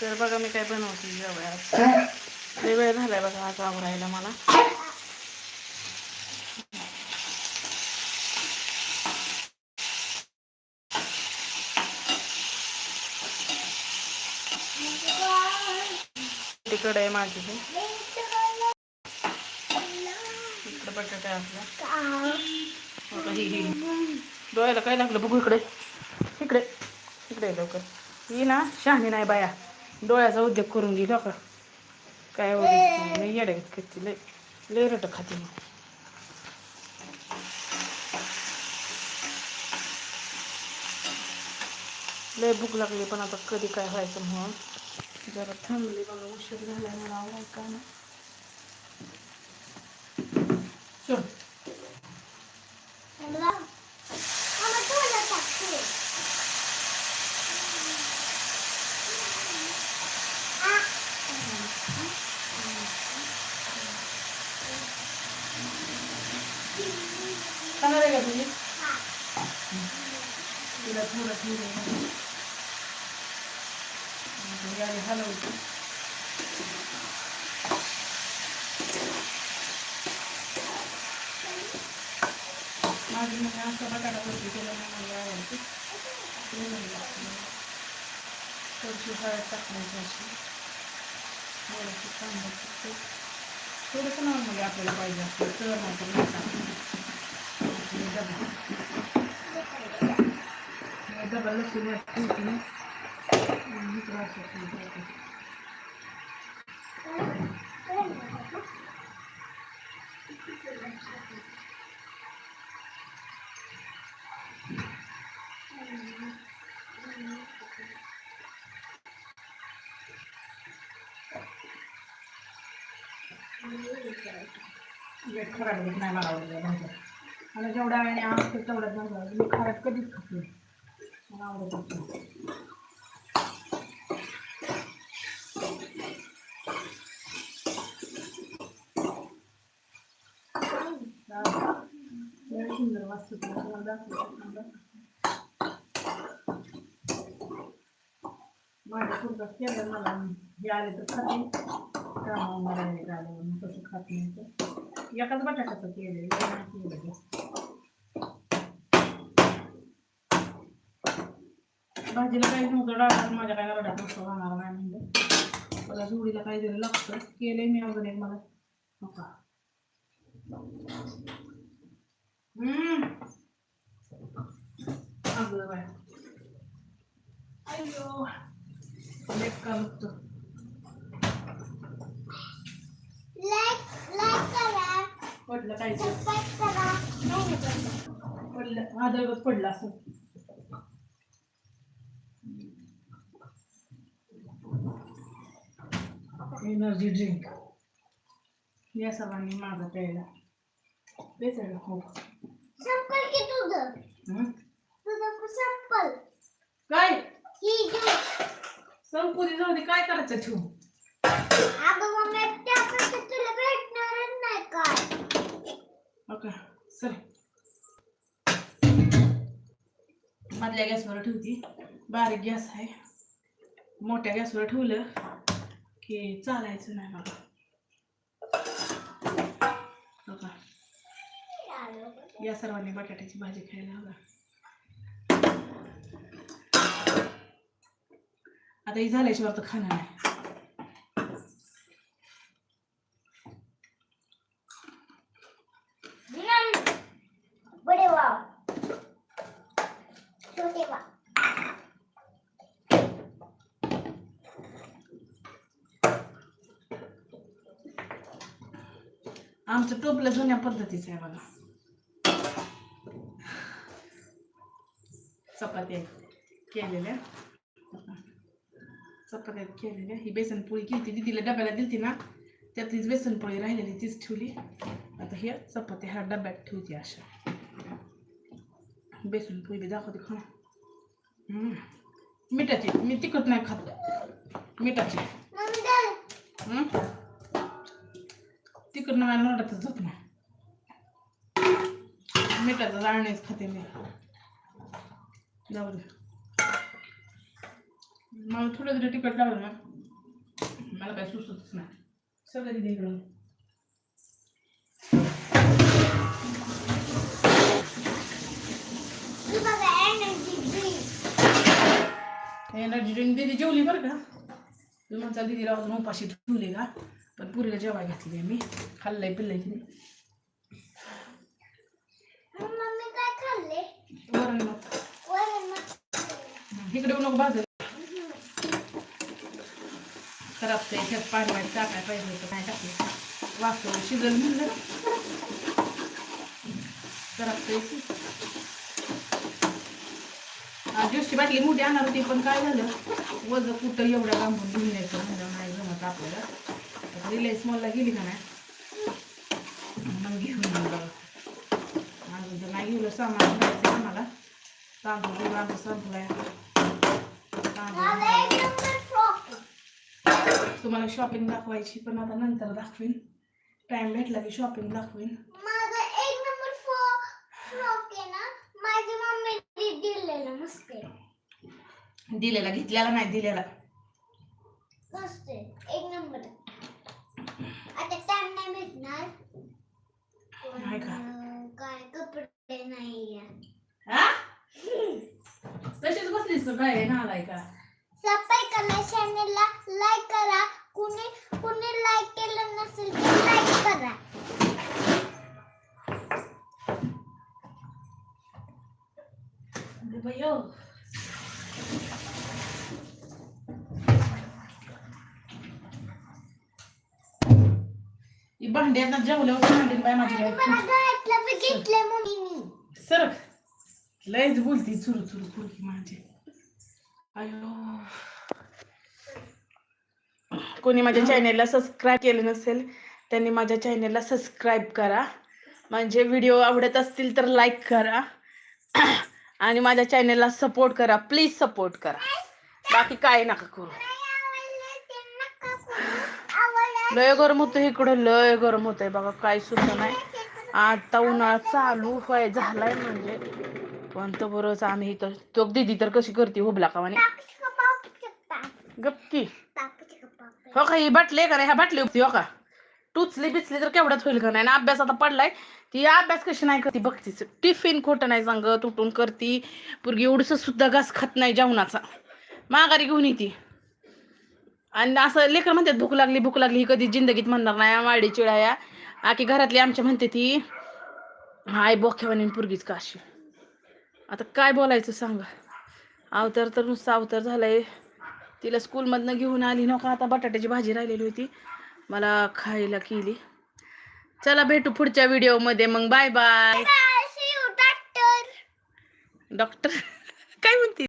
तर बघा मी काय बनवते जेवायला. वेळ झालाय बघा आज आवरायला मला. तिकडे आहे माझी. इकडे बटाटा आपला. डोळ्याला काय लागलं बघू इकडे. इकडे. इकडे लवकर. ही ना शहाणी नाही बाया. डोळ्याचा उद्योग करून गेली का? काय एवढं मी येडे खाते लय लय रट खाते मी. लय भूक लागली पण आता कधी काय व्हायचं म्हणून. जरा थांबली मला उशीर झाला मला आवडाय का ना चल. खाणार आहे का तुझी तिला थोडं ठेवलं याने हलवते माझी मम्मी असा बटाटा करते तिला मला आवडते. थोडीशी हळद टाकण्याची अशी. थोडंसं कांदा थोडंसं नॉर्मली आपल्याला पाहिजे असतं तर नाही तर नाही टाकायचं. आणि डबा आणि डबा वेट खराब होत नाही मला आवडलं मला जेवढ्या वेळेने आवडतं तेवढ्याच भाज्या आवडतात. मी खराब कधीच खात नाही. मला आवडत नाही. लय सुंदर वास्तू तुम्हाला दाखवते. माझ्या पुरतं केलं मला. हे आले तर खाते. त्यामुळे मला हे झालं. म्हणून तसं खात नाही. तर एकाच बटाट्याचं केलं भाजीला काही नव्हतं डाळ माझ्या काय रडात नसतं राहणार नाही म्हणलं. मला जोडीला काहीतरी लागतं केलंय मी अजून एक मला. नका. अगं बाय अय्यो लेट का पडलं काय पडलं. आदळच पडलं असं. एनर्जी ड्रिंक या सर्वांनी माझा प्यायला. बेचायला हो. संपल की तुझं? तुझं संपल. काय? घे. संपुरी जाऊ दे. काय करायचं ठेवून? अगं त्यापेक्षा तुला काय ओके सर मधल्या गॅसवर ठेवती. बारीक गॅस आहे. मोठ्या गॅसवर ठेवलं की चालायचं नाही बाबा. या सर्वांनी बटाट्याची भाजी खायला हवा. आता ही झाल्याशिवाय तर खाणार नाही. आमचं टोपलं जुन्या पद्धतीचं आहे बघा. चपात्या केलेल्या. चपात्या केलेल्या. ही बेसन पोळी केली दिदीला डब्याला दिलती ना त्यातलीच बेसन पोळी राहिलेली तीच ठेवली. आता हे चपात्या ह्या डब्यात ठेवते अशा. बेसन पोळी बी दाखवते खा. मिठाची. मी तिखट नाही खात. मिठाची? तिकडनं मला नोटातच जात नाही. मिठाचं जाळणीच खाते मी. जाऊ दे. मला थोडं जरी तिखट लावलं ना मला काही सुचतच नाही. सगळं तिथे इकडं. एनर्जी ड्रिंक दिदी जेवली बरं का? तुम्हाला म्हणता दिदीला अजून उपाशी ठेवली का? पण पुरीला जेवाय घातली मी. खाल्लंय पिल्लंय काय खाल्ले वरण भात. इकडे नको खराब ते पाणी वाणी टाकाय पाहिजे होतं नाही टाकलं. वाचव शिजल म्हणलं. खराब ते ज्यूसची बाटली मोठी आणणार होती पण काय झालं? वज कुठं एवढ्या लांबून घेऊन यायचं म्हणलं नाही जमत आपल्याला. रिलायन्स मॉलला गेली का नाही? मग घेऊन अजून तर नाही गेलं सामान घ्यायचं आम्हाला. तांदूळ आमचा संपलाय. तांदूळ तुम्हाला शॉपिंग दाखवायची पण आता नंतर दाखवीन. टाइम भेटला की शॉपिंग दाखवीन. दिलेला घेतलेला नाही दिलेला. एक नंबर आता टाइम नाही भेटणार. नाही का? पण, काय कपडे नाही. हा? तशीच बसलीस तू काय? ना आलाय का? सबस्क्राईब करा चॅनलला लाईक करा. कुणी कुणी लाईक केलं नसेल तर लाईक करा. अरे भांड्यात जेवल्यावर बाय माझी सरक लयच बोलती चुरू चुरू पुरकी माझी. अयो. कोणी माझ्या चॅनेलला सबस्क्राईब केलं नसेल त्यांनी माझ्या चॅनेलला सबस्क्राईब करा. म्हणजे व्हिडिओ आवडत असतील तर लाईक करा. आणि माझ्या चॅनेलला सपोर्ट करा. प्लीज सपोर्ट करा. बाकी काय नका करू. लय गरम होतं इकडं लय गरम होतंय बघा काय सुद्धा नाही. आता उन्हाळा चालू व्हाय झालाय म्हणजे. पण तर बरंच आम्ही इथं तो दिदी तर कशी करते हुबला कावाने गप्पी. हो का ही बाटली आहे का नाही ह्या बाटली होती हो का? टुचली बिचली तर केवढ्यात होईल का नाही? आणि अभ्यास आता पडलाय. ती अभ्यास कशी नाही करते बघतीच टिफिन खोटं नाही सांगत तुटून करती. पुरगी उडस सुद्धा घास खात नाही जेवणाचा. माघारी घेऊन येते. आणि असं लेकर म्हणतात भूक लागली भूक लागली ही कधी जिंदगीत म्हणणार नाही वाडी चिळाया आकी घरातली आमच्या म्हणते ती हाय बोख्यावानी पुरगीच काशी. आता काय बोलायचं सांगा. अवतार तर नुसतं अवतार झालाय. तिला स्कूलमधनं घेऊन आली. नका आता बटाट्याची भाजी राहिलेली होती. मला खायला केली. चला भेटू पुढच्या व्हिडिओमध्ये. मग बाय बाय डॉक्टर. काय म्हणते?